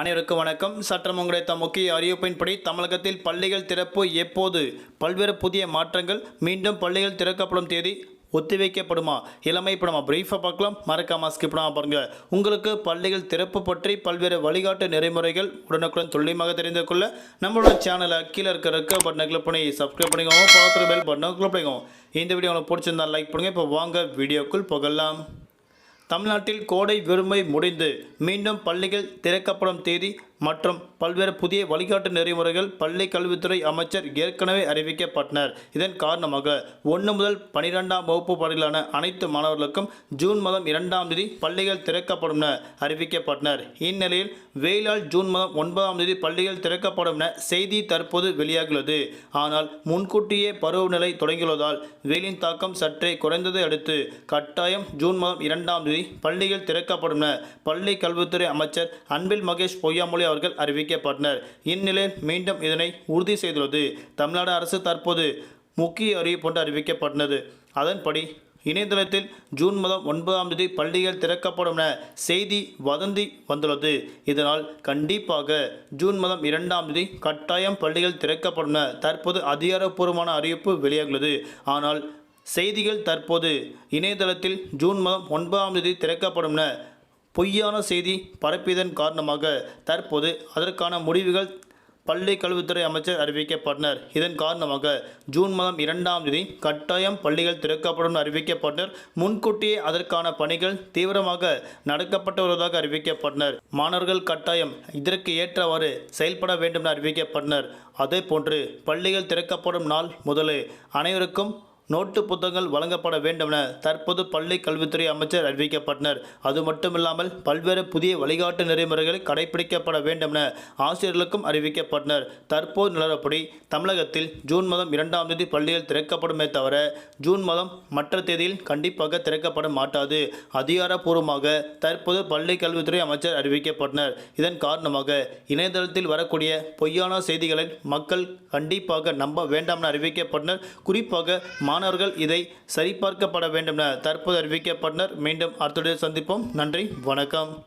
அனைவருக்கும் வணக்கம். சற்றம் கிடைத்த முக்கிய அறிவிப்பின்படி தமிழகத்தில் பள்ளிகள் திறப்பு எப்போது? பல்வேறு புதிய மாற்றங்கள். மீண்டும் பள்ளிகள் திறக்கப்படும் தேதி ஒத்திவைக்கப்படுமா? இளமை இப்போ நம்ம பிரீஃபாக பார்க்கலாம். மறக்காமல் ஸ்கிப் பாருங்கள் உங்களுக்கு பள்ளிகள் திறப்பு பற்றி பல்வேறு வழிகாட்டு நெறிமுறைகள் உடனுக்குடன் துல்லியமாக தெரிந்து கொள்ள நம்மளோட சேனலை கீழே இருக்க இருக்க பட்டனை கிளிக் பண்ணி சப்ஸ்கிரைப் பண்ணிக்கோங்க. பார்க்குற பெல் பட்டனை கிளிக் பண்ணிக்கோங்க. இந்த வீடியோ உங்களுக்கு பிடிச்சிருந்தா லைக் பண்ணுங்கள் இப்போ வாங்க வீடியோக்குள் புகழலாம் தமிழ்நாட்டில் கோடை விடுமுறை முடிந்து மீண்டும் பள்ளிகள் திறக்கப்படும் தேதி மற்றும் பல்வேறு புதிய வழிகாட்டு நெறிமுறைகள் பள்ளி கல்வித்துறை அமைச்சர் ஏற்கனவே அறிவிக்கப்பட்டனர். இதன் காரணமாக ஒன்று முதல் பனிரெண்டாம் வகுப்பு வரையிலான அனைத்து மாணவர்களுக்கும் ஜூன் மாதம் இரண்டாம் தேதி பள்ளிகள் திறக்கப்படும் என அறிவிக்கப்பட்டனர். இந்நிலையில் வெயிலால் ஜூன் மாதம் ஒன்பதாம் தேதி பள்ளிகள் திறக்கப்படும் என செய்தி தற்போது வெளியாகியுள்ளது. ஆனால் முன்கூட்டியே பருவநிலை தொடங்கியுள்ளதால் வெயிலின் தாக்கம் சற்றே குறைந்ததை அடுத்து கட்டாயம் ஜூன் மாதம் இரண்டாம் தேதி பள்ளிகள் திறக்கப்படும் என பள்ளி கல்வித்துறை அமைச்சர் அன்பில் மகேஷ் பொய்யாமொழி அவர்கள் அறிவிக்கப்பட்டனர். இந்நிலையில் மீண்டும் இதனை உறுதி செய்துள்ளது. தமிழ்நாடு அரசு தற்போது முக்கிய அறிவிப்பு அறிவிக்கப்பட்டது. அதன்படி இணையதளத்தில் ஜூன் மாதம் ஒன்பதாம் தேதி பள்ளிகள் திறக்கப்படும் என செய்தி வதந்தி வந்துள்ளது. இதனால் கண்டிப்பாக ஜூன் மாதம் இரண்டாம் தேதி கட்டாயம் பள்ளிகள் திறக்கப்படும் என தற்போது அதிகாரப்பூர்வமான அறிவிப்பு வெளியாகுள்ளது ஆனால் செய்திகள் தற்போது இணையதளத்தில் ஜூன் மாதம் ஒன்பதாம் தேதி திறக்கப்படும் என பொய்யான செய்தி பரப்பியதன் காரணமாக தற்போது அதற்கான முடிவுகள் பள்ளி கல்வித்துறை அமைச்சர் அறிவிக்கப்பட்டனர். இதன் காரணமாக ஜூன் மாதம் இரண்டாம் தேதி கட்டாயம் பள்ளிகள் திறக்கப்படும் அறிவிக்கப்பட்டனர். முன்கூட்டியே அதற்கான பணிகள் தீவிரமாக நடக்கப்பட்டு வருவதாக அறிவிக்கப்பட்டனர். மாணவர்கள் கட்டாயம் இதற்கு ஏற்றவாறு செயல்பட வேண்டும் என அறிவிக்கப்பட்டனர். அதே போன்று பள்ளிகள் திறக்கப்படும் நாள் முதலே அனைவருக்கும் நோட்டு புத்தகங்கள் வழங்கப்பட வேண்டும் என தற்போது பள்ளி கல்வித்துறை அமைச்சர் அறிவிக்கப்பட்டனர். அது மட்டுமில்லாமல் பல்வேறு புதிய வழிகாட்டு நெறிமுறைகளை கடைபிடிக்கப்பட வேண்டும் என ஆசிரியர்களுக்கும் அறிவிக்கப்பட்டனர். தற்போது நிலவரப்படி தமிழகத்தில் ஜூன் மாதம் இரண்டாம் தேதி பள்ளிகள் திறக்கப்படுமே தவிர ஜூன் மாதம் மற்ற தேதியில் கண்டிப்பாக திறக்கப்பட மாட்டாது. அதிகாரப்பூர்வமாக தற்போது பள்ளி கல்வித்துறை அமைச்சர் அறிவிக்கப்பட்டனர். இதன் காரணமாக இணையதளத்தில் வரக்கூடிய பொய்யான செய்திகளை மக்கள் கண்டிப்பாக நம்ப வேண்டாம் என அறிவிக்கப்பட்டனர். குறிப்பாக மாணவர்கள் இதை சரிபார்க்கப்பட வேண்டும் என தற்போது அறிவிக்கப்பட்டனர். மீண்டும் அடுத்த சந்திப்போம். நன்றி. வணக்கம்.